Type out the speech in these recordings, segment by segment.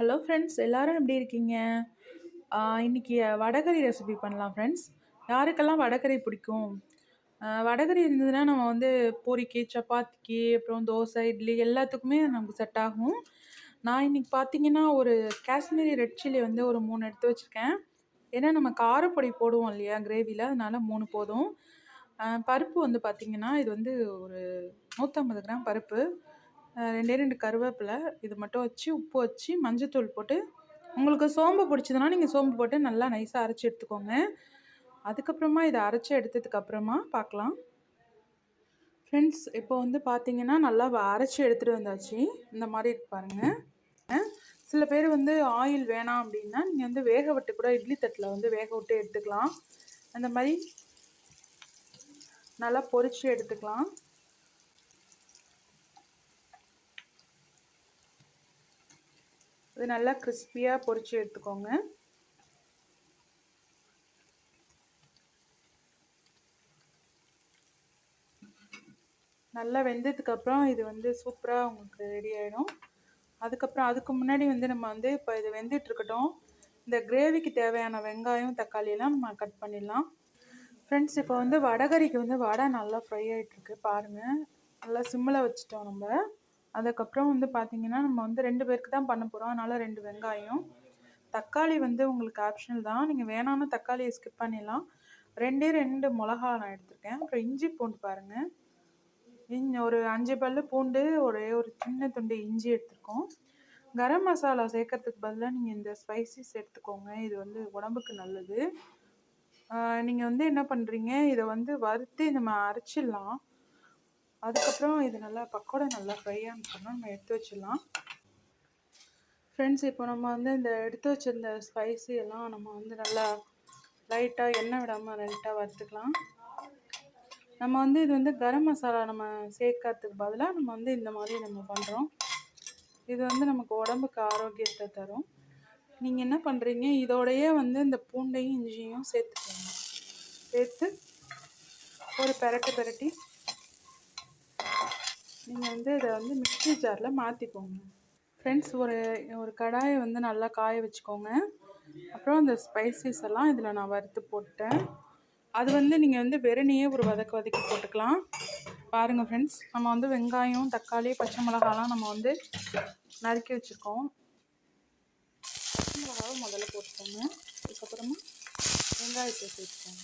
Hello friends எல்லாரும் எப்படி இருக்கீங்க? இன்றைக்கி இன்னைக்கு வடகறி ரெசிபி பண்ணலாம் ஃப்ரெண்ட்ஸ் யாருக்கெல்லாம் வடகறி பிடிக்கும்? வடகறி இருந்ததுன்னா நம்ம வந்து பூரிக்கு சப்பாத்திக்கு அப்புறம் தோசை இட்லி எல்லாத்துக்குமே நமக்கு செட் ஆகும். நான் இன்னைக்கு பார்த்தீங்கன்னா ஒரு காஷ்மீரி ரெட் சில்லி வந்து ஒரு மூணு எடுத்து வச்சுருக்கேன். ஏன்னா நம்ம காரப்பொடி போடுவோம் இல்லையா கிரேவியில் அதனால் மூணு போதும். பருப்பு வந்து பார்த்திங்கன்னா இது வந்து ஒரு நூற்றம்பது கிராம் பருப்பு. ரெண்டே ரெண்டு கருவேப்பிலை இது மட்டும் வச்சு உப்பு வச்சு மஞ்சத்தூள் போட்டு உங்களுக்கு சோம்பு பிடிச்சதுன்னா நீங்கள் சோம்பு போட்டு நல்லா நைஸாக அரைச்சி எடுத்துக்கோங்க. அதுக்கப்புறமா இதை அரைச்சி எடுத்ததுக்கப்புறமா பார்க்கலாம். ஃப்ரெண்ட்ஸ் இப்போ வந்து பார்த்தீங்கன்னா நல்லா வ- அரைச்சி எடுத்துகிட்டு வந்தாச்சு. இந்த மாதிரி பாருங்கள் சில பேர் வந்து ஆயில் வேணாம் அப்படின்னா நீங்கள் வந்து வேக விட்டு கூட இட்லி தட்டில் வந்து வேக விட்டு எடுத்துக்கலாம். அந்த மாதிரி நல்லா பொறிச்சு எடுத்துக்கலாம். இது நல்லா கிறிஸ்பியாக பொரிச்சு எடுத்துக்கோங்க. நல்லா வெந்ததுக்கப்புறம் இது வந்து சூப்பராக உங்களுக்கு ரெடி ஆகிடும் அதுக்கப்புறம் அதுக்கு முன்னாடி வந்து நம்ம வந்து இப்போ இது வெந்துட்டுருக்கட்டும் இந்த கிரேவிக்கு தேவையான வெங்காயம் தக்காளியெல்லாம் நம்ம கட் பண்ணிடலாம். ஃப்ரெண்ட்ஸ் இப்போ வந்து வடகரிக்கு வந்து வடை நல்லா ஃப்ரை ஆகிட்டுருக்கு பாருங்கள் நல்லா சிம்மில் வச்சுட்டோம் நம்ம. அதுக்கப்புறம் வந்து பார்த்தீங்கன்னா நம்ம வந்து ரெண்டு பேருக்கு தான் பண்ண போகிறோம் அதனால் ரெண்டு வெங்காயம். தக்காளி வந்து உங்களுக்கு ஆப்ஷனல் தான். நீங்கள் வேணாம்னு தக்காளியை ஸ்கிப் பண்ணிடலாம். ரெண்டே ரெண்டு மிளகா நான் எடுத்திருக்கேன். அப்புறம் இஞ்சி பூண்டு பாருங்கள் இஞ்சி ஒரு அஞ்சு பல்லு பூண்டு ஒரே ஒரு சின்ன துண்டு இஞ்சி எடுத்திருக்கோம். கரம் மசாலா சேர்க்கறதுக்கு பதிலாக நீங்கள் இந்த ஸ்பைசஸ் எடுத்துக்கோங்க. இது வந்து உடம்புக்கு நல்லது. நீங்கள் வந்து என்ன பண்ணுறீங்க இதை வந்து வறுத்து நம்ம அரைச்சிடலாம். அதுக்கப்புறம் இது நல்லா பக்கோடா நல்லா ஃப்ரை ஆனதுக்கப்புறம் நம்ம எடுத்து வச்சிடலாம். ஃப்ரெண்ட்ஸ் இப்போ நம்ம வந்து இந்த எடுத்து வச்சிருந்த ஸ்பைசி எல்லாம் நம்ம வந்து நல்லா லைட்டாக எண்ணெய் விடாமல் லைட்டாக வறுத்துக்கலாம். நம்ம வந்து இது வந்து கரம் மசாலா நம்ம சேர்க்கறதுக்கு பதிலாக நம்ம வந்து இந்த மாதிரி நம்ம பண்ணுறோம் இது வந்து நமக்கு உடம்புக்கு ஆரோக்கியத்தை தரும். நீங்கள் என்ன பண்ணுறீங்க இதோடையே வந்து இந்த பூண்டையும் இஞ்சியும் சேர்த்துக்கோங்க. சேர்த்து ஒரு பெரட்டு பெரட்டி நீங்கள் வந்து இதை வந்து மிக்சி ஜாரில் மாற்றிக்கோங்க ஃப்ரெண்ட்ஸ் ஒரு ஒரு கடாயை வந்து நல்லா காய வச்சுக்கோங்க. அப்புறம் அந்த ஸ்பைசஸ் எல்லாம் இதில் நான் வறுத்து போட்டேன் அது வந்து நீங்கள் வந்து வெறுனையே ஒரு வதக்கு வதக்கி போட்டுக்கலாம். பாருங்கள் ஃப்ரெண்ட்ஸ் நம்ம வந்து வெங்காயம் தக்காளி பச்சை மிளகாலாம் நம்ம வந்து நறுக்கி வச்சுருக்கோம். மிளகாவை முதல்ல போட்டுக்கோங்க. அதுக்கப்புறமா வெங்காயத்தை சேர்த்துக்கோங்க.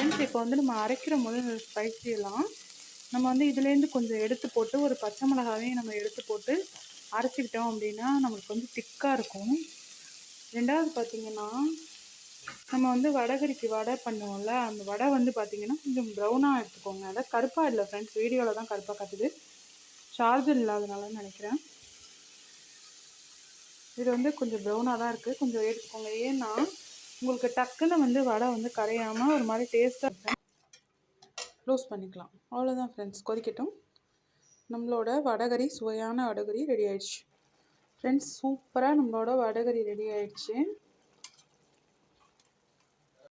ஃப்ரெண்ட்ஸ் இப்போ வந்து நம்ம அரைக்கிற முதல் ஸ்பைசி எல்லாம் நம்ம வந்து இதுலேருந்து கொஞ்சம் எடுத்து போட்டு ஒரு பச்சை மிளகாவையும் நம்ம எடுத்து போட்டு அரைச்சிக்கிட்டோம் அப்படின்னா நம்மளுக்கு வந்து திக்காக இருக்கும். ரெண்டாவது பார்த்தீங்கன்னா நம்ம வந்து வடகரிக்கு வடை பண்ணுவோம்ல அந்த வடை வந்து பார்த்தீங்கன்னா கொஞ்சம் ப்ரௌனாக எடுத்துக்கோங்க. அதான் கருப்பாக இல்லை ஃப்ரெண்ட்ஸ் வீடியோவில் தான் கருப்பாக காட்டுது. சார்ஜர் இல்லாதனாலன்னு நினைக்கிறேன். இது வந்து கொஞ்சம் ப்ரௌனாக தான் இருக்குது கொஞ்சம் எடுத்துக்கோங்க. ஏன்னா உங்களுக்கு டக்குன்னு வந்து வடை வந்து கரையாமல் ஒரு மாதிரி டேஸ்ட்டாக க்ளோஸ் பண்ணிக்கலாம். அவ்வளோதான் ஃப்ரெண்ட்ஸ் கொதிக்கட்டும். நம்மளோட வடகரி சுவையான வடகரி ரெடி ஆயிடுச்சு. ஃப்ரெண்ட்ஸ் சூப்பராக நம்மளோட வடகரி ரெடி ஆயிடுச்சு.